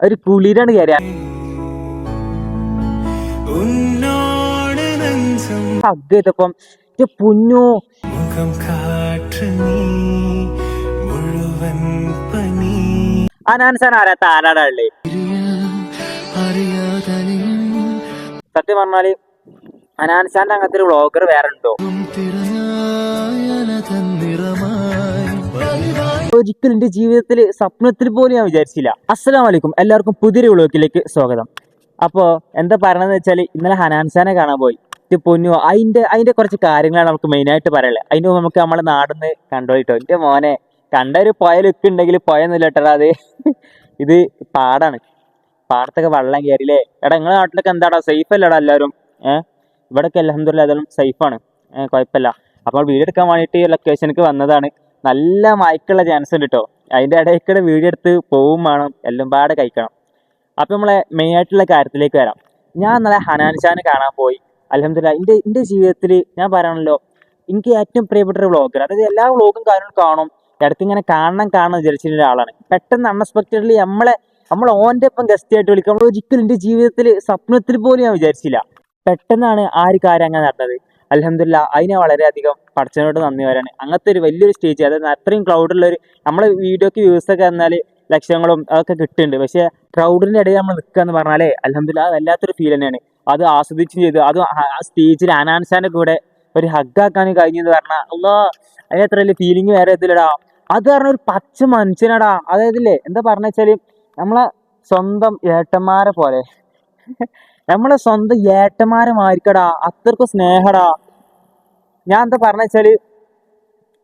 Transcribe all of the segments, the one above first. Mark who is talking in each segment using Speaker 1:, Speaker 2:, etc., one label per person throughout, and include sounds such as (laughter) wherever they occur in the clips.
Speaker 1: ഒരു കുളിരാണ് കയറിയ ഹഗ് ചെയ്തപ്പം അനാൻസാൻ ആരാ? സത്യം പറഞ്ഞാൽ അനാൻസാന്റെ അങ്ങനത്തെ ഒരു വ്ളോഗർ വേറെ ഉണ്ടോ? ഒരിക്കലും എന്റെ ജീവിതത്തിൽ സ്വപ്നത്തിൽ പോലും ഞാൻ വിചാരിച്ചില്ല. അസ്സലാം വലൈക്കും എല്ലാവർക്കും പുതിയൊരു വ്ളോഗിലേക്ക് സ്വാഗതം. അപ്പോൾ എന്താ പറയണമെന്ന് വെച്ചാൽ ഇന്നലെ ഹനാൻസാനെ കാണാൻ പോയി. ഇത് പൊന്നു. അതിന്റെ അതിന്റെ കുറച്ച് കാര്യങ്ങളാണ് നമുക്ക് മെയിനായിട്ട് പറയുള്ളത് മുമ്പ് നമുക്ക് നമ്മളെ നാടിന്ന് കണ്ടോയിട്ടോ എന്റെ മോനെ കണ്ട ഒരു പുയലൊക്കെ ലുക്ക് ഉണ്ടെങ്കിൽ പുയൊന്നുമില്ല കേട്ടോ അത്. ഇത് പാടാണ്. പാടത്തൊക്കെ വെള്ളം കയറിയില്ലേ? എടാ നിങ്ങളെ നാട്ടിലൊക്കെ എന്താടാ? സേഫ് അല്ലടാ എല്ലാവരും? ഏഹ് ഇവിടെയൊക്കെ അലഹമില്ല അതെല്ലാം സേഫാണ് കുഴപ്പമില്ല. അപ്പോൾ വീഡിയോ എടുക്കാൻ വേണ്ടിയിട്ട് ലൊക്കേഷനിലേക്ക് വന്നതാണ്. നല്ല മയക്കുള്ള ചാൻസ് ഉണ്ട് കേട്ടോ അതിന്റെ ഇടയ്ക്കൂടെ വീഡിയോ എടുത്ത് പോവും വേണം എല്ലാം പാടെ കഴിക്കണം. അപ്പോൾ നമ്മളെ മെയിൻ ആയിട്ടുള്ള കാര്യത്തിലേക്ക് വരാം. ഞാൻ നല്ല ഹനാൻ ഷാനെ കാണാൻ പോയി. അലഹമില്ല എന്റെ എന്റെ ജീവിതത്തിൽ ഞാൻ പറയണല്ലോ എനിക്ക് ഏറ്റവും പ്രിയപ്പെട്ട ഒരു വ്ളോഗർ അതായത് എല്ലാ വ്ളോഗും കാര്യങ്ങളും കാണും. ഇടയ്ക്ക് ഇങ്ങനെ കാണണം കാണണം വിചാരിച്ചിട്ടുള്ള ഒരാളാണ്. പെട്ടെന്ന് അൺഎക്സ്പെക്റ്റഡ്ലി നമ്മളെ നമ്മൾ ഓന്റെ ഒപ്പം ഗസ്റ്റ് ആയിട്ട് വിളിക്കും. നമ്മൾ ഒരിക്കലും എന്റെ ജീവിതത്തിൽ സ്വപ്നത്തിൽ പോലും ഞാൻ വിചാരിച്ചില്ല. പെട്ടെന്നാണ് ആ ഒരു കാര്യം അങ്ങനെ നടന്നത്. അലഹമില്ല അതിന് വളരെയധികം പഠിച്ചതിനോട് നന്ദി വരാണ് അങ്ങനത്തെ ഒരു വലിയൊരു സ്റ്റേജ് അതായത് അത്രയും ക്രൗഡുള്ള ഒരു നമ്മളെ വീഡിയോക്ക് വ്യൂസ് ഒക്കെ എന്നാൽ ലക്ഷങ്ങളും അതൊക്കെ കിട്ടുന്നുണ്ട്. പക്ഷേ ക്രൗഡിന്റെ ഇടയിൽ നമ്മൾ നിൽക്കുക എന്ന് പറഞ്ഞാലേ അലഹമില്ല വല്ലാത്തൊരു ഫീൽ തന്നെയാണ്. അത് ആസ്വദിച്ചും ചെയ്തു. അത് ആ സ്റ്റേജിൽ അനാൻസാന്റെ കൂടെ ഒരു ഹഗ്ഗാക്കാൻ കഴിഞ്ഞെന്ന് പറഞ്ഞാൽ അല്ലോ അത്ര വലിയ ഫീലിംഗ് വേറെ ഇതിലടാ. അത് പറഞ്ഞ ഒരു പച്ച മനുഷ്യനടാ. അതായതില്ലേ എന്താ പറഞ്ഞ വെച്ചാൽ നമ്മളെ സ്വന്തം ഏട്ടന്മാരെ പോലെ. നമ്മളെ സ്വന്തം ഏട്ടന്മാരെ മാരിക്കടാ അത്രക്കും സ്നേഹടാ. ഞാൻ എന്താ പറഞ്ഞ വെച്ചാൽ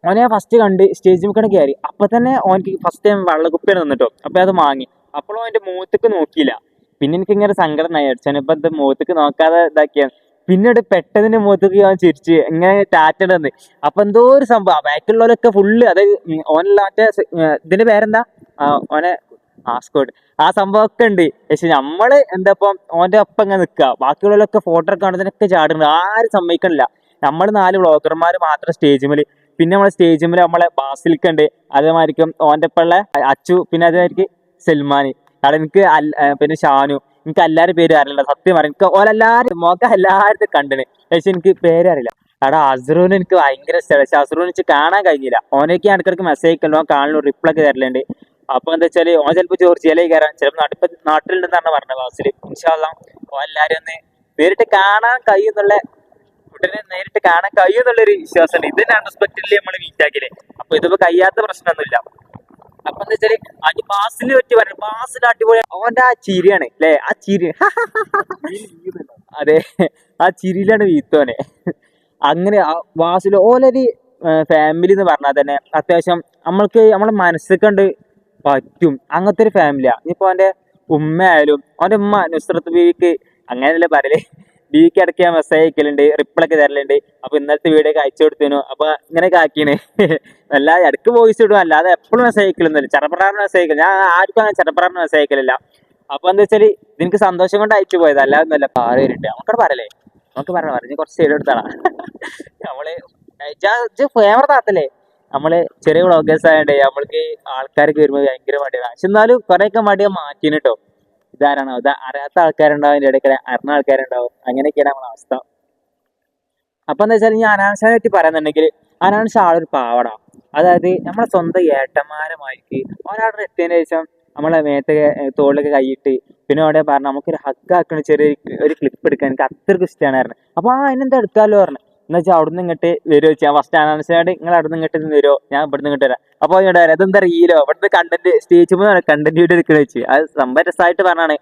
Speaker 1: ഓനെ ഫസ്റ്റ് കണ്ട് സ്റ്റേജ് മുക്കണ കയറി അപ്പൊ തന്നെ ഓനക്ക് ഫസ്റ്റ് ടൈം വെള്ളക്കുപ്പിയാണ് നിന്നിട്ടോ. അപ്പൊ അത് വാങ്ങി അപ്പോഴും അവന്റെ മുഖത്തേക്ക് നോക്കിയില്ല. പിന്നെ എനിക്ക് ഇങ്ങനെ സങ്കടം അടിച്ചപ്പോ ഇത് മുഖത്തേക്ക് നോക്കാതെ ഇതാക്കിയാണ് പിന്നീട് പെട്ടതിന്റെ മുഖത്തേക്ക് ഞാൻ ചിരിച്ച് ഇങ്ങനെ ടാറ്റന്ന് അപ്പൊ എന്തോ ഒരു സംഭവം. ബാക്കിയുള്ളവരൊക്കെ ഫുള്ള് അതായത് ഓനല്ലാത്ത ഇതിന്റെ പേരെന്താ? ഓനെ ആസ്കോട്ട് ആ സംഭവമൊക്കെ ഉണ്ട്. പക്ഷെ നമ്മൾ എന്താ ഇപ്പം ഓന്റെ ഒപ്പം ഇങ്ങനെ നിക്കുക ബാക്കിയുള്ളവരൊക്കെ ഫോട്ടോ ഒക്കെ കാണുന്നതിനൊക്കെ ചാടുന്നത് ആരും സമ്മതിക്കണില്ല. നമ്മൾ നാല് വ്ളോഗർമാർ മാത്രം സ്റ്റേജ് മേൽ പിന്നെ നമ്മളെ സ്റ്റേജ് മേൽ നമ്മളെ ബാസിൽക്ക് ഉണ്ട്. അതേമാതിരിക്കും ഓന്റെ ഒപ്പമുള്ള അച്ചു പിന്നെ അതേമാതിരിക്കും സൽമാൻ അവിടെ എനിക്ക് പിന്നെ ഷാനു. എനിക്ക് എല്ലാവരും പേര് അറിയില്ല. സത്യം പറയും എനിക്ക് ഓലെല്ലാരും മോക്ക എല്ലാവരും കണ്ടിന്. പക്ഷെ എനിക്ക് പേര് അറിയില്ല. അവിടെ അസറൂന് എനിക്ക് ഭയങ്കര ഇഷ്ടമാണ്. പക്ഷെ അസറൂന് വെച്ച് കാണാൻ കഴിഞ്ഞില്ല. ഓനൊക്കെ ഇടയ്ക്കിടയ്ക്ക് മെസ്സേജ് അയക്കല്ലോ കാണുന്നു റിപ്ലൈ ഒക്കെ തരലുണ്ട്. അപ്പൊ എന്താ വെച്ചാൽ ഓൻ ചിലപ്പോ ജോർജിയയിലേക്ക് കയറാൻ ചിലപ്പോ നാട്ടിൽ നാട്ടിലുണ്ടെന്നാണ് പറഞ്ഞത് ക്ലാസ്സിൽ ഇൻഷാല്ല ഓൻ എല്ലാരും ഒന്ന് നേരിട്ട് കാണാൻ കഴിയുന്നുള്ള ഉടനെ നേരിട്ട് കാണാൻ കഴിയുന്നുള്ളൊരു വിശ്വാസമുണ്ട്. ഇത് അൺഎക്സ്പെക്ടഡ്ലി നമ്മൾ മീറ്റ് ആക്കിയത് അപ്പൊ ഇതിപ്പോ കഴിയാത്ത പ്രശ്നമൊന്നുമില്ല. അപ്പൊ എന്താ വെച്ചാൽ അത് ബാസിൽ പറ്റി പറഞ്ഞു ബാസിൽ അടിപൊളി അവന്റെ ആ ചിരിയാണ് അല്ലേ? ആ ചിരി. (laughs) അതെ. ആ ചിരിയിലാണ് വീത്തോനെ. അങ്ങനെ ബാസിൽ ഓലൊരു ഫാമിലി എന്ന് പറഞ്ഞാൽ തന്നെ അത്യാവശ്യം നമ്മൾക്ക് നമ്മളെ മനസ്സിൽ കണ്ട് പറ്റും. അങ്ങനത്തെ ഒരു ഫാമിലിയാ ഇനിയിപ്പോ അവന്റെ ഉമ്മ ആയാലും അവന്റെ ഉമ്മ നുസ്രത്ത് ബീവിക്ക് അങ്ങനെയല്ലേ പറയൽ? ബീവിക്ക് ഇടയ്ക്ക് മെസ്സേജ് അയക്കലുണ്ട് റിപ്ലൈ ഒക്കെ തരലുണ്ട്. അപ്പൊ ഇന്നലത്തെ വീഡിയോ ഒക്കെ അയച്ചു കൊടുത്തേനു. അപ്പൊ ഇങ്ങനെയൊക്കെ ആക്കിയാണ് അല്ലാതെ (laughs) ഇടയ്ക്ക് വോയിസ് ഇടും. അല്ലാതെ എപ്പോഴും മെസ്സേജ് അയക്കലൊന്നുമില്ല. ചെറുപ്പറാറിന് മെസ്സേജ് അയക്കില്ല ഞാൻ ആർക്കും അങ്ങനെ ചെറുപ്പറാറിന് മെസ്സേജ് അയക്കലില്ല. അപ്പൊ എന്താ വെച്ചാൽ നിനക്ക് സന്തോഷം കൊണ്ട് അയച്ചു പോയത്. അല്ലാതെ ഒന്നുമല്ല. കയറിട്ട് നമുക്കവിടെ പറയല്ലേ? നമുക്ക് പറഞ്ഞു പറഞ്ഞു കുറച്ച് സൈഡ് എടുത്താളാ. (laughs) നമ്മൾ ഫേവർ താത്തല്ലേ? നമ്മൾ ചെറിയ വ്ളോഗേഴ്സ് ആയതുകൊണ്ട് നമ്മൾക്ക് ആൾക്കാരൊക്കെ വരുമ്പോൾ ഭയങ്കര മടിയാണ്. പക്ഷെ എന്നാലും കുറെയൊക്കെ മടിയെ മാറ്റിന് കേട്ടോ ഇതാരാണോ? ഇത് അറിയാത്ത ആൾക്കാരുണ്ടാവും അതിന്റെ ഇടയ്ക്ക് അറിഞ്ഞ ആൾക്കാരുണ്ടാവും. അങ്ങനെയൊക്കെയാണ് നമ്മളെ അവസ്ഥ. അപ്പൊ എന്താ വെച്ചാൽ ഞാൻ അനാൻഷാനെ പറ്റി പറയുന്നുണ്ടെങ്കിൽ അനാൻഷ ആളൊരു പാവട. അതായത് നമ്മളെ സ്വന്തം ഏട്ടന്മാരുമായിട്ട് ഒരാളുടെ എത്തിയതിന് ശേഷം നമ്മളെ മേത്തൊക്കെ തോളിലൊക്കെ കൈയിട്ട് പിന്നെ അവിടെ പറഞ്ഞു നമുക്കൊരു ഹഗ് ആക്കണ ചെറിയ ഒരു ക്ലിപ്പ് എടുക്കാൻ എനിക്ക് അത്രയ്ക്ക് ഇഷ്ടമാണ് പറഞ്ഞു. അപ്പൊ ആ അതിനെന്താ എടുക്കാമല്ലോ പറഞ്ഞു. എന്ന് വെച്ചാൽ അവിടുന്ന് ഇങ്ങോട്ട് വരുമോ ഞാൻ ഫസ്റ്റ് അനാൻഷായിട്ട് നിങ്ങൾ അവിടുന്ന് ഇങ്ങോട്ട് നിന്ന് വരുമോ ഞാൻ ഇവിടുന്ന് ഇങ്ങോട്ട് വരാം. അപ്പോൾ ഇങ്ങോട്ട് വരാം. അതെന്താ റീലോ ഇവിടുത്തെ കണ്ടന്റ് സ്റ്റേജ് കണ്ടന്റ് വീഡിയോ എടുക്കണ വെച്ച്. അത് സംഭവം രസമായിട്ട് പറഞ്ഞാണ്.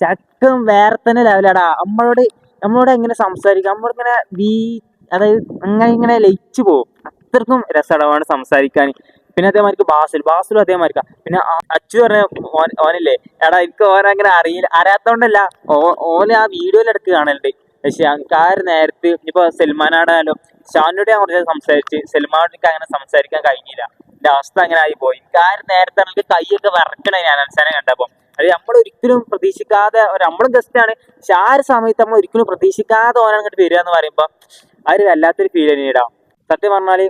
Speaker 1: ചക്കം വേറെ തന്നെ ലെവലാടാ നമ്മളോട് നമ്മളോട് എങ്ങനെ സംസാരിക്കാം? നമ്മളിങ്ങനെ വീ അതായത് അങ്ങനെ ഇങ്ങനെ ലയിച്ചു പോകും അത്രക്കും രസമാണ് സംസാരിക്കാൻ പിന്നെ അതേമാതിരിക്ക് ബാസിൽ ബാസിലും അതേമാതിരിക്ക പിന്നെ അച്ചു പറഞ്ഞ ഓനില്ലേ? എടാ എനിക്ക് ഓനങ്ങനെ അറിയില്ല അറിയാത്തോണ്ടല്ല. ഓ ഓന് ആ വീഡിയോയിൽ ഇടയ്ക്ക് കാണലുണ്ട്. പക്ഷെ നേരത്തെ ഇപ്പൊ സൽമാനാടായാലും ഷാനോട് ഞാൻ കുറച്ച് സംസാരിച്ച് സൽമാനോട് എനിക്ക് അങ്ങനെ സംസാരിക്കാൻ കഴിഞ്ഞില്ല. എന്റെ അവസ്ഥ അങ്ങനെ ആയി പോയി. ഒരു നേരത്തെ എനിക്ക് കൈയൊക്കെ വിറക്കണേ ഞാൻ അൻസാനെ കണ്ടപ്പോ. അത് നമ്മൾ ഒരിക്കലും പ്രതീക്ഷിക്കാതെ നമ്മളും ഗസ്റ്റ് ആണ്. പക്ഷെ ആ ഒരു സമയത്ത് നമ്മൾ ഒരിക്കലും പ്രതീക്ഷിക്കാതെ ഓനങ്ങോട്ട് വരിക എന്ന് പറയുമ്പോ ആ ഒരു വല്ലാത്തൊരു ഫീൽ തന്നെയിടാം സത്യം പറഞ്ഞാൽ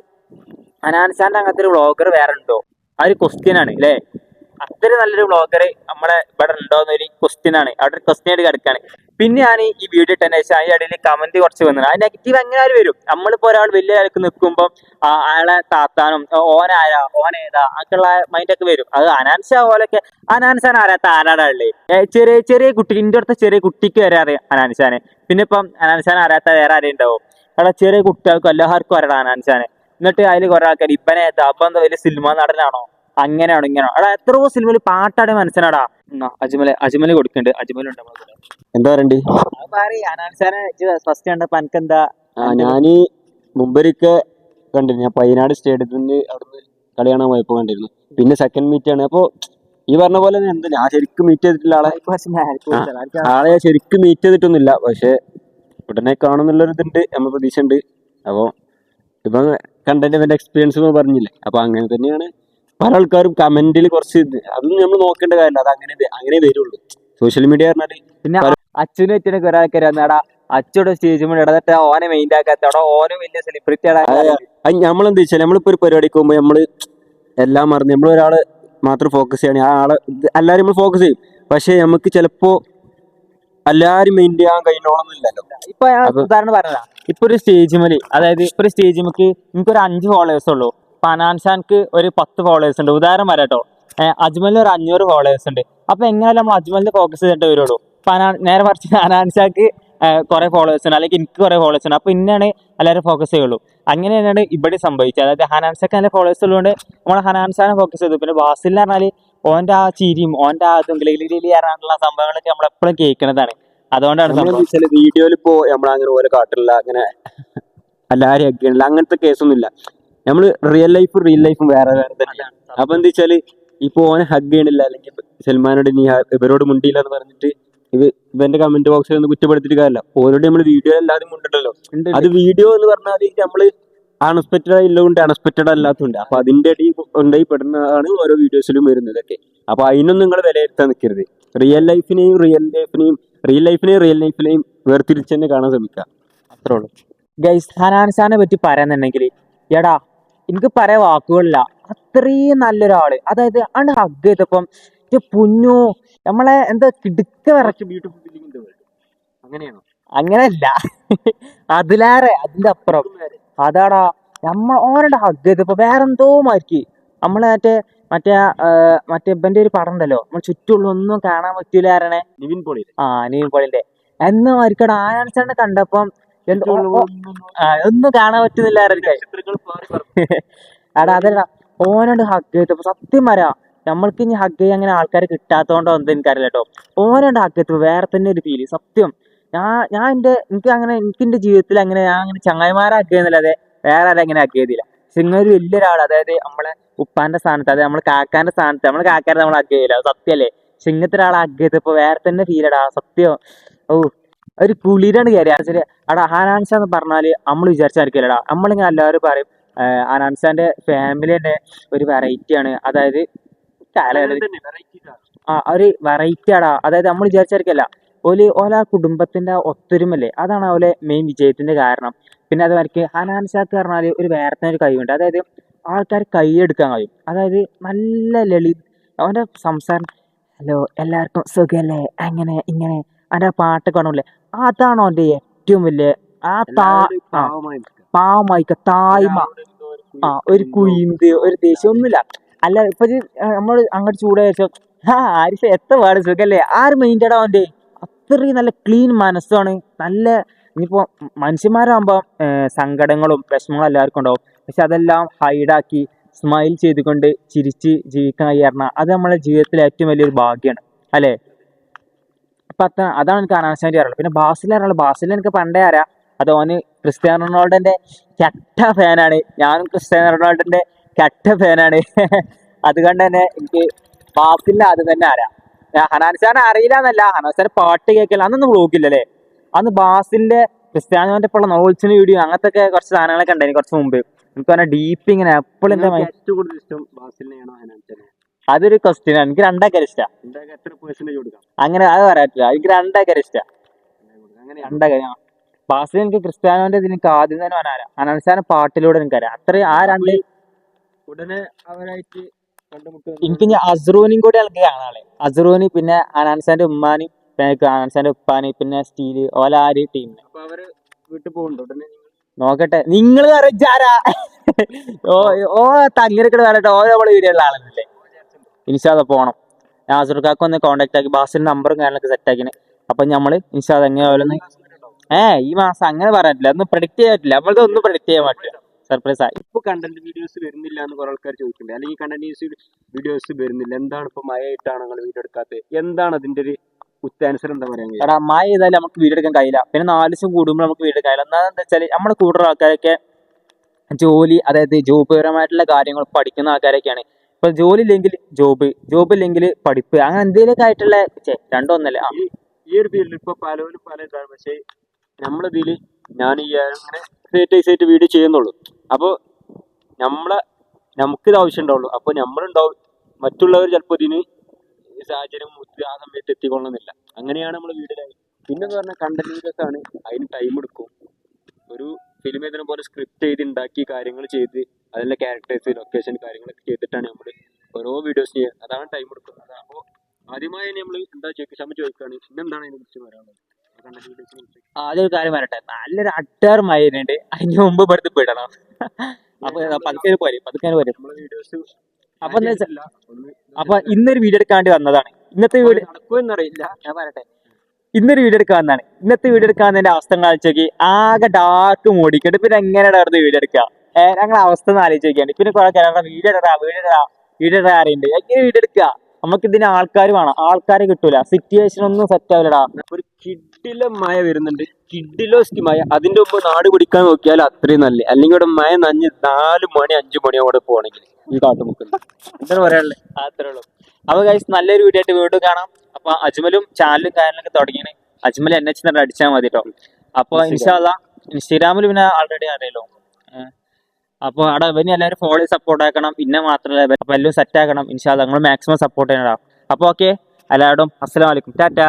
Speaker 1: അനാൻസാന്റെ അങ്ങനത്തെ ഒരു വ്ളോഗർ വേറെ ഉണ്ടോ? ആ ഒരു ക്വസ്റ്റ്യൻ ആണ് അല്ലേ അത്രയും നല്ലൊരു വ്ളോഗർ നമ്മളെ ഇവിടെ ഉണ്ടോന്നൊരു ക്വസ്റ്റ്യൻ ആണ്. അവിടെ ഒരു ക്വസ്റ്റ്യൻ ആയിട്ട് കിടക്കാണ്. പിന്നെ ഞാൻ ഈ വീഡിയോ ഇട്ടതിന് ശേഷം അതിന്റെ ഇടയിൽ കമന്റ് കുറച്ച് വന്നത് ആ നെഗറ്റീവ് എങ്ങനെയാലും വരും? നമ്മളിപ്പോ ഒരാൾ വലിയ ആൾക്ക് നിൽക്കുമ്പോൾ അയാളെ താത്താനും ഓനാരാ ഓനേതാ അങ്ങനെയുള്ള മൈൻഡൊക്കെ വരും. അത് അനാൻസ പോലൊക്കെ അനാൻസാൻ ആരാ ഉള്ളേ. ചെറിയ ചെറിയ കുട്ടി ഇന്റെ അടുത്ത ചെറിയ കുട്ടിക്ക് വരെ അറിയാം അനാൻസാനെ പിന്നെ ഇപ്പം അനാൻസാൻ അറിയാത്ത വേറെ ആരെയും ഉണ്ടാവും? അവിടെ ചെറിയ കുട്ടികൾക്കും എല്ലാവർക്കും അറിയാം അനാൻസാനെ എന്നിട്ട് അതിൽ കുറെ ആൾക്കാർ ഇപ്പനെ അപ്പൊ എന്താ വലിയ സിനിമ നടനാണോ? അങ്ങനെയാണോ ഇങ്ങനെയാണോ. എടാ എത്രയോ സിനിമയിൽ പാട്ടാടെ മനസ്സിനാടാ അജ്മൽ അജ്മൽ കൊടുക്കുന്നുണ്ട് അജ്മലുണ്ട്.
Speaker 2: എന്താ പറയണ്ടേ?
Speaker 1: ഫസ്റ്റ് കണ്ട എനിക്കെന്താ
Speaker 2: എന്താ ഞാൻ മുമ്പൊരിക്കെ കണ്ടിരുന്നു. ഞാൻ പയ്യനാട് സ്റ്റേഡിയത്തിന്റെ അവിടുന്ന് കളി കാണാൻ പോയപ്പോ കണ്ടിരുന്നു. പിന്നെ സെക്കൻഡ് മീറ്റ് ആണ്. അപ്പൊ ഈ പറഞ്ഞ പോലെ എന്താ ഞാൻ ശരിക്കും മീറ്റ് ചെയ്തിട്ടില്ല ആളെ. ആളെ. ഞാൻ ശരിക്കും മീറ്റ് ചെയ്തിട്ടൊന്നുമില്ല. പക്ഷെ ഉടനെ കാണുന്നുള്ളൊരു ഇതുണ്ട് നമ്മൾ പ്രതീക്ഷ ഉണ്ട് അപ്പൊ ഇപ്പൊ കണ്ടന്റ് എക്സ്പീരിയൻസ് പറഞ്ഞില്ലേ? അപ്പൊ അങ്ങനെ തന്നെയാണ് പല ആൾക്കാരും കമന്റിൽ കുറച്ച് അതൊന്നും നമ്മൾ നോക്കേണ്ട കാര്യമില്ല. അത് അങ്ങനെ അങ്ങനെ വരുള്ളൂ. സോഷ്യൽ മീഡിയ പറഞ്ഞാൽ
Speaker 1: പിന്നെ അച്ഛനും അച്ഛനും കുറെ ആൾക്കാർ വന്നാടാ സ്റ്റേജ് ഇടന്നിട്ട് ഓനെ മെയിൻ ആക്കാത്ത ഓനെ വലിയ സെലിബ്രിറ്റി
Speaker 2: ആണ് നമ്മളെന്ത് വെച്ചാൽ നമ്മളിപ്പോ ഒരു പരിപാടിക്ക് പോകുമ്പോൾ നമ്മൾ എല്ലാം മറന്ന് നമ്മൾ ഒരാൾ മാത്രം ഫോക്കസ് ചെയ്യണേ ആ ആളെ എല്ലാവരും എല്ലാരും നമ്മൾ ഫോക്കസ് ചെയ്യും. പക്ഷെ നമുക്ക് ചിലപ്പോ എല്ലാരും മെയിൻ ചെയ്യാൻ കഴിഞ്ഞോളന്നില്ലല്ലോ
Speaker 1: ഇപ്പൊ ഉദാഹരണം പറഞ്ഞതാ ഇപ്പൊ ഒരു സ്റ്റേജ് മേൽ അതായത് ഇപ്പൊ ഒരു സ്റ്റേജ് നമുക്ക് ഒരു അഞ്ച് ഫോളോവേഴ്സ് ഉള്ളൂ. ഇപ്പൊ അനാൻഷാൻക്ക് ഒരു പത്ത് ഫോളോവേഴ്സ് ഉണ്ട്. ഉദാഹരണം വരാട്ടോ അജ്മലിന് ഒരു അഞ്ഞൂറ് ഫോളോവേഴ്സ് ഉണ്ട്. അപ്പൊ എങ്ങനെയാലും നമ്മൾ അജ്മലിന് ഫോക്കസ് ചെയ്തിട്ട് വരുള്ളൂ. പനാ നേരെ മറിച്ച് അനാൻഷാക്ക് കുറെ ഫോളോവേഴ്സ് ഉണ്ട്. അല്ലെങ്കിൽ എനിക്ക് കുറെ ഫോളോവേഴ്സ് ഉണ്ട്. അപ്പൊ ഇന്നാണ് എല്ലാവരും ഫോക്കസ് ചെയ്യുള്ളൂ. അങ്ങനെ തന്നെയാണ് ഇവിടെ സംഭവിച്ചത്. അതായത് ഹനാൻസാക്ക് നല്ല ഫോളോവേഴ്സ് ഉള്ളതുകൊണ്ട് നമ്മൾ ഹനാൻസാനെ ഫോക്കസ് ചെയ്തു. പിന്നെ ബാസിൽ പറഞ്ഞാൽ ഓന്റെ ആ ചിരിയും ഓന്റെ ആ അതും തുങ്കലിലി അറിയാനുള്ള സംഭവങ്ങളൊക്കെ നമ്മൾ എപ്പോഴും കേൾക്കുന്നതാണ്. അതുകൊണ്ടാണ്
Speaker 2: വീഡിയോയിൽ ഇപ്പോ നമ്മളങ്ങനെ ഓരോ കാട്ടില്ല അങ്ങനെ (laughs) എല്ലാവരും അങ്ങനത്തെ കേസൊന്നുമില്ല നമ്മൾ റിയൽ ലൈഫ് റിയൽ ലൈഫും വേറെ വേറെ തന്നെയാണ് അപ്പൊ എന്താ വെച്ചാൽ ഇപ്പൊ ഓനെ ഹഗ് ചെയ്യണില്ല അല്ലെങ്കിൽ സൽമാനോട് നീ ഇവരോട് മുണ്ടിയില്ല എന്ന് പറഞ്ഞിട്ട് ഇത് ഇവന്റെ കമന്റ് ബോക്സിൽ ഒന്ന് കുറ്റപ്പെടുത്തിയിട്ട് കാര്യമില്ല. ഓരോട് നമ്മൾ വീഡിയോ അല്ലാതെ മുണ്ടല്ലോ അത് വീഡിയോ എന്ന് പറഞ്ഞാൽ നമ്മൾ അൺഎക്സ്പെക്റ്റഡ് ആയില്ലുണ്ട് അൺഎക്സ്പെക്റ്റഡ് അല്ലാത്തതുണ്ട് അപ്പൊ അതിന്റെ അടി ഉണ്ടായി പെടുന്നതാണ് ഓരോ വീഡിയോസിലും വരുന്നതൊക്കെ അപ്പൊ അതിനൊന്നും നിങ്ങൾ വിലയിരുത്താൻ നിൽക്കരുത് റിയൽ ലൈഫിനെയും റിയൽ ലൈഫിനെയും റിയൽ ലൈഫിനെയും റിയൽ ലൈഫിനെയും വേർതിരിച്ച് തന്നെ കാണാൻ ശ്രമിക്കുക. അത്രേ ഉള്ളൂ.
Speaker 1: ഗൈസ് ഹനാൻസാനെ പറ്റി പറയാന്നുണ്ടെങ്കിൽ എടാ എനിക്ക് പറയാൻ വാക്കുകളില്ല. അത്രയും നല്ലൊരാൾ. അതായത് ആണ് ഹഗ് ചെയ്തപ്പം പുന്നു നമ്മളെ എന്താ കിടുക്ക വിറച്ച്
Speaker 2: ബ്യൂട്ടിഫുൾ ഫീലിംഗ് അങ്ങനെയാണോ?
Speaker 1: അങ്ങനെയല്ല. അതിലേറെ അതിന്റെ അപ്പുറം. അതാടാ നമ്മൾ ഓനോട് ഹഗ് ചെയ്തപ്പോ വേറെന്തോ മാറ്റി നമ്മളെ മറ്റേ മറ്റേ മറ്റേ ഇവന്റെ ഒരു പടം ഉണ്ടല്ലോ. നമ്മൾ ചുറ്റുള്ള ഒന്നും കാണാൻ പറ്റൂല ആരണേ
Speaker 2: നിവിൻ പോളി
Speaker 1: ആ നിവിൻ പോളിന്റെ എന്നാ മാരിക്കട ആനച്ചാണ്ട് കണ്ടപ്പം ഒന്നും കാണാൻ പറ്റുന്നില്ല (laughs) എടാ അതല്ല ഓനോട് ഹഗ് ചെയ്തപ്പോ സത്യം പറയാ നമ്മൾക്ക് ഇനി ഹഗ് ചെയ്യാൻ അങ്ങനെ ആൾക്കാർ കിട്ടാത്തോണ്ടോ എന്താ എനിക്കറിയില്ല കേട്ടോ. ഓനോട് ഹഗ് ചെയ്തപ്പോ വേറെ തന്നെ ഒരു ഫീൽ സത്യം. ഞാൻ ഞാൻ എന്റെ എനിക്ക് അങ്ങനെ എനിക്ക് എന്റെ ജീവിതത്തിൽ അങ്ങനെ ഞാൻ അങ്ങനെ ചങ്ങായിമാരെ ഹഗ് ചെയ്യുന്നില്ലാതെ വേറെ ആരും അങ്ങനെ ഹഗ് ചെയ്തില്ല. ഒരു വലിയൊരാൾ അതായത് നമ്മളെ ഉപ്പാന്റെ സ്ഥാനത്ത് അതായത് നമ്മളെ കാക്കാന്റെ സ്ഥാനത്ത് നമ്മളെ കാക്കാരെ നമ്മൾ ഹഗ് ചെയ്യില്ല സത്യല്ലേ ഒരാളെ ഹഗ് ചെയ്തപ്പോ വേറെ തന്നെ ഫീലടാ സത്യം. ഓ ഒരു കുളിരാണ് കയറി ശരി. അവിടെ ആനാൻസ എന്ന് പറഞ്ഞാൽ നമ്മൾ വിചാരിച്ചായിരിക്കില്ലടാ. നമ്മളിങ്ങനെ എല്ലാവരും പറയും ആനാൻസാന്റെ ഫാമിലി തന്നെ ഒരു വെറൈറ്റി ആണ്. അതായത് ആ ഒരു വെറൈറ്റി ആടാ. അതായത് നമ്മൾ വിചാരിച്ചായിരിക്കല്ല ഓൽ ഓല കുടുംബത്തിന്റെ ഒത്തൊരുമല്ലേ? അതാണ് ഓലെ മെയിൻ വിജയത്തിന്റെ കാരണം. പിന്നെ അതുമാതിരിക്ക് ഹനാൻസാക്ക് പറഞ്ഞാൽ ഒരു വേറെ ഒരു കഴിവുണ്ട്. അതായത് ആൾക്കാർ കൈയെടുക്കാൻ കഴിയും. അതായത് നല്ല ലളി അവന്റെ സംസാരം ഹലോ എല്ലാവർക്കും സുഖല്ലേ? അങ്ങനെ ഇങ്ങനെ? അവന്റെ പാട്ട് കാണൂലേ? അതാണോ എന്റെ ഏറ്റവും വലിയ ആ താ ആ പാവമായിക്ക തായ്മ. ആ ഒരു കുയിന്ത്. ഒരു ദേഷ്യം ഒന്നുമില്ല. അല്ല ഇപ്പൊ നമ്മൾ അങ്ങോട്ട് ചൂട് ശേഷം ആ ആരിഫ് എത്ര പാട് സുഖല്ലേ? ആര് മൈൻഡഡ് അവന്റെ? അത്രയും നല്ല ക്ലീൻ മനസ്സാണ്. നല്ല ഇനിയിപ്പോ മനുഷ്യന്മാരാകുമ്പോ സങ്കടങ്ങളും വിഷമങ്ങളും എല്ലാവർക്കും ഉണ്ടാവും. പക്ഷെ അതെല്ലാം ഹൈഡാക്കി സ്മൈൽ ചെയ്തുകൊണ്ട് ചിരിച്ച് ജീവിക്കാൻ കഴിയാറുണ്ട് അത് നമ്മളെ ജീവിതത്തിലെ ഏറ്റവും വലിയൊരു ഭാഗ്യമാണ് അല്ലേ? അപ്പൊ അത്ത അതാണ് എനിക്ക് അനാവശ്യമായിട്ട് അറിയുള്ളൂ പിന്നെ ബാസിൽ അറിയുള്ളൂ ബാസിൽ എനിക്ക് പണ്ടേ അറിയാം. അത് ഓന് ക്രിസ്ത്യാനോ റൊണാൾഡോന്റെ കെട്ട ഫാനാണ്. ഞാനും ക്രിസ്ത്യാനോ റൊണാൾഡോന്റെ കെട്ട ഫാനാണ്. (laughs) അതുകൊണ്ട് തന്നെ എനിക്ക് ബാസിലെ അത് തന്നെ അറിയാം. ഹനാൻ അറിയില്ല എന്നല്ല ഹനാൻസാനെ പാട്ട് കേൾക്കില്ല അന്നൊന്നും ബ്ലോഗില്ലല്ലേ അന്ന് ബാസിലിന്റെ ക്രിസ്ത്യാനോന്റെ ഇപ്പോൾ നോൾസിന് വീഡിയോ അങ്ങനത്തെ ഒക്കെ കുറച്ച് സാധനങ്ങളൊക്കെ ഉണ്ടായിരുന്നു കുറച്ച് മുമ്പ്. എനിക്ക് പറഞ്ഞാൽ ഡീപ്പ് ഇങ്ങനെ എപ്പോഴും എന്താ
Speaker 2: ഇഷ്ടം
Speaker 1: അതൊരു ക്വസ്റ്റ്യൻ ആണ് എനിക്ക്
Speaker 2: പേഴ്സന്റേജ് കൊടുക്കാം?
Speaker 1: അങ്ങനെ അത് പറയാറ്റില്ല എനിക്ക് രണ്ടാൾക്കാർ ഇഷ്ടമാണ്
Speaker 2: അങ്ങനെയാണ്
Speaker 1: രണ്ടാൾക്കാർ ബാസിൽ എനിക്ക് ക്രിസ്ത്യാനോന്റെ ഇതിന് എനിക്ക് ആദ്യം തന്നെ വരാം അനൻസാനെ പാട്ടിലൂടെ എനിക്കറിയാം അത്രയും ആ രണ്ട്
Speaker 2: ഉടനെ അവരായിട്ട്
Speaker 1: എനിക്ക് ഞാൻ അസ്റൂനും കൂടി എനിക്ക് കാണാളെ അസ്റൂന് പിന്നെ അനാൻസാന്റെ ഉമ്മാനി അനാൻസാന്റെ ഉപ്പാന് പിന്നെ സ്റ്റീൽ ഓല ആ ഒരു ടീമിന്
Speaker 2: അവർ വീട്ടിൽ പോകുന്നുണ്ടോ. ഉടനെ
Speaker 1: നോക്കട്ടെ. നിങ്ങൾ ഓ ഓ തങ്ങിരക്കട് പറഞ്ഞിട്ട് ഓ നമ്മളെ വീഡിയോ ഉള്ള ആളല്ലേ? ഇൻഷാദ പോകണം ഞാൻ അസുർക്കാക്ക് ഒന്ന് കോൺടാക്ട് ആക്കി ബാസിന്റെ നമ്പറും കാര്യങ്ങളൊക്കെ സെറ്റ് ആക്കിന്. അപ്പൊ നമ്മൾ ഇൻഷാദ് എങ്ങനെ ഓരോന്ന് ഏ ഈ മാസം അങ്ങനെ പറയാൻ പറ്റില്ല ഒന്നും പ്രഡിക്റ്റ് ചെയ്യാൻ പറ്റില്ല. നമ്മളത് ഒന്നും പ്രഡിക്റ്റ് ചെയ്യാൻ പറ്റില്ല. സർപ്രൈസ് ആയി.
Speaker 2: ഇപ്പൊ കണ്ടന്റ് വീഡിയോസ് വരുന്നില്ല എന്ന് കുറെ ആൾക്കാർ ചോദിക്കുന്നുണ്ട്. അല്ലെങ്കിൽ കണ്ടന്റ് വീഡിയോസ് വരുന്നില്ല. എന്താണ് ഇപ്പൊ മഴയായിട്ടാണ് നിങ്ങൾ വീഡിയോ എടുക്കാത്തത്? എന്താണ് അതിന്റെ ഒരു ഉത്താൻസർ എന്താ പറയാ
Speaker 1: എടാ മഴ ചെയ്താലും നമുക്ക് വീഡിയോ എടുക്കാൻ കഴിയില്ല. പിന്നെ നാല് ദിവസം കൂടുമ്പോൾ നമുക്ക് വീഡിയോ എടുക്കാൻ കഴിയില്ല. എന്താണെന്ന് വെച്ചാൽ നമ്മുടെ കൂടുതൽ ആൾക്കാരൊക്കെ ജോലി അതായത് ജോബുപരമായിട്ടുള്ള കാര്യങ്ങൾ പഠിക്കുന്ന ആൾക്കാരൊക്കെയാണ്. ഇപ്പൊ ജോലി ഇല്ലെങ്കിൽ ജോബ് ജോബ് ഇല്ലെങ്കിൽ പഠിപ്പ് അങ്ങനെ എന്തെങ്കിലുമൊക്കെ ആയിട്ടുള്ള രണ്ടോന്നല്ലേ?
Speaker 2: ഈ ഒരു ഫീൽഡിൽ ഇപ്പൊ പലവരും പല ഇതാണ്. പക്ഷേ നമ്മളിതിൽ ഞാൻ ഈ അങ്ങനെ സേറ്റ് വീഡിയോ ചെയ്യുന്നുള്ളൂ. അപ്പോൾ നമ്മളെ നമുക്കിത് ആവശ്യം ഉണ്ടാവുള്ളൂ അപ്പോൾ നമ്മളുണ്ടാവും. മറ്റുള്ളവർ ചിലപ്പോൾ ഇതിന് സാഹചര്യം ആ സമയത്ത് എത്തിക്കൊള്ളുന്നില്ല അങ്ങനെയാണ് നമ്മൾ വീഡിയോ പിന്നെന്ന് പറഞ്ഞാൽ കണ്ടന്റ് ആണ്. അതിന് ടൈം എടുക്കും. ഒരു ഫിലിം പോലെ സ്ക്രിപ്റ്റ് ചെയ്ത് ഉണ്ടാക്കി കാര്യങ്ങൾ ചെയ്ത് അതിലെ ക്യാരക്ടേഴ്സ് ലൊക്കേഷൻ കാര്യങ്ങളൊക്കെ ചെയ്തിട്ടാണ് നമ്മൾ ഓരോ വീഡിയോസ് ചെയ്യുക അതാണ് ടൈം എടുക്കുന്നത്. അപ്പോൾ ആദ്യമായി നമ്മൾ എന്താ ചോദിക്കുക ക്ഷമ ചോദിക്കുകയാണ് പിന്നെന്താണ് അതിനെ കുറിച്ച് പറയാനുള്ളത്?
Speaker 1: ആദ്യം ഒരു കാര്യം വരട്ടെ നല്ലൊരു അട്ടാറ് മഴയുണ്ട് അതിന് മുമ്പ് ഇവിടുത്തെ പെടണം അപ്പൊ പതുക്കെ പോരെ പതുക്കെ പോരെ അപ്പൊ അപ്പൊ ഇന്നൊരു വീഡിയോ എടുക്കാൻ വേണ്ടി വന്നതാണ്. ഇന്നത്തെ വീഡിയോ
Speaker 2: നടക്കുമെന്നറിയില്ല.
Speaker 1: ഞാൻ പറയട്ടെ. ഇന്നൊരു വീഡിയോ എടുക്കാൻ വന്നതാണ്. ഇന്നത്തെ വീഡിയോ എടുക്കാൻ അവസ്ഥ കാണിച്ചു നോക്കി ആകെ ഡാർക്ക് മൂടിക്കിട്ട് പിന്നെ എങ്ങനെയാണ് വീഡിയോ എടുക്കുക? ഏഹ് ഞങ്ങളെ അവസ്ഥ ഒന്ന് ആലോചിച്ച് നോക്കിയാണ് പിന്നെ കുറെ കേരളം വീഡിയോ ഇടാ വീഡിയോ ഇടാ വീഡിയോ ഇടാ അറിയണ്ട് എങ്ങനെ വീഡിയോ എടുക്കുക നമുക്ക് ഇതിന് ആൾക്കാർ വേണം. ആൾക്കാരെ കിട്ടൂല. സിറ്റുവേഷൻ ഒന്നും സെറ്റ് ആവില്ലടാ
Speaker 2: ഒരു കിഡിലെ മഴ വരുന്നുണ്ട്. കിഡിലോ മഴ അതിന്റെ മുമ്പ് നാട് പിടിക്കാൻ നോക്കിയാൽ അത്രയും നല്ല. അല്ലെങ്കിൽ ഇവിടെ മഴ നഞ്ഞ് നാല് മണി അഞ്ചു മണി അവിടെ പോകണമെങ്കിൽ ഈ കാട്ടുമുക്കുന്നത്
Speaker 1: എന്താണ് പറയാനുള്ളത് അത്രേ ഉള്ളൂ. അപ്പൊ കഴിച്ച് നല്ലൊരു വീഡിയോ ആയിട്ട് വീണ്ടും കാണാം. അപ്പൊ അജ്മലും ചാനലും കാര്യങ്ങളൊക്കെ തുടങ്ങിയാണ്. അജ്മൽ എൻ എച്ച് തന്നെ അടിച്ചാൽ മതി കേട്ടോ അപ്പൊ ഇൻഷാല്ല ഇൻസ്റ്റാഗ്രാമിൽ പിന്നെ ആൾറെഡി അറിയാലോ ഏഹ് അപ്പൊ അവിടെ ഇവന് എല്ലാവരും ഫോളോ സപ്പോർട്ട് ആക്കണം. പിന്നെ മാത്രമല്ല അപ്പൊ എല്ലാം സെറ്റ് ആക്കണം. ഇൻഷാല്ല നിങ്ങൾ മാക്സിമം സപ്പോർട്ട് ചെയ്യണം അപ്പൊ ഓക്കെ എല്ലാവരും അസ്സലാമലൈക്കും ടാറ്റാ.